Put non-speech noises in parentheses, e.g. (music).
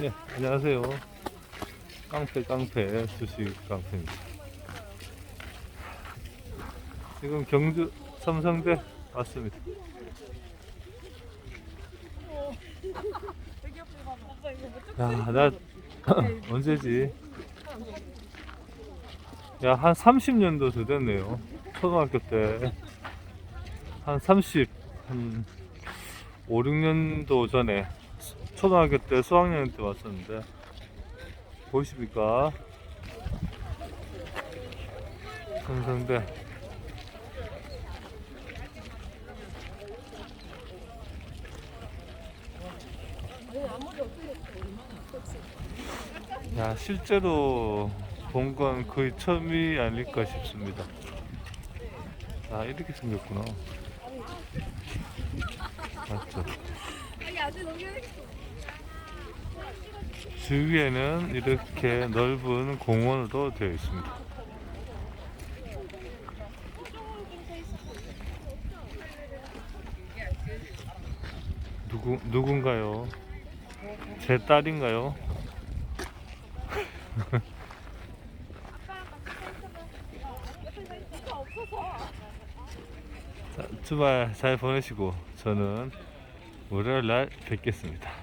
네, 안녕하세요. 깡패 깡패 주식 깡패입니다. 지금 경주 삼성대 왔습니다. 야, 나 (laughs) 언제지? 야, 한 30년도 더 됐네요. 초등학교 때. 한 30, 한 5, 6년도 전에 초등학교 때 수학여행 때 왔었는데. 보이십니까? 삼성대 야 실제로 본 건 거의 처음이 아닐까 싶습니다. 아 이렇게 생겼구나. 맞죠 주위에는 이렇게 넓은 공원으로 되어 있습니다. 누구 누군가요? 제 딸인가요? (laughs) 자, 주말 잘 보내시고 저는 월요일 날 뵙겠습니다.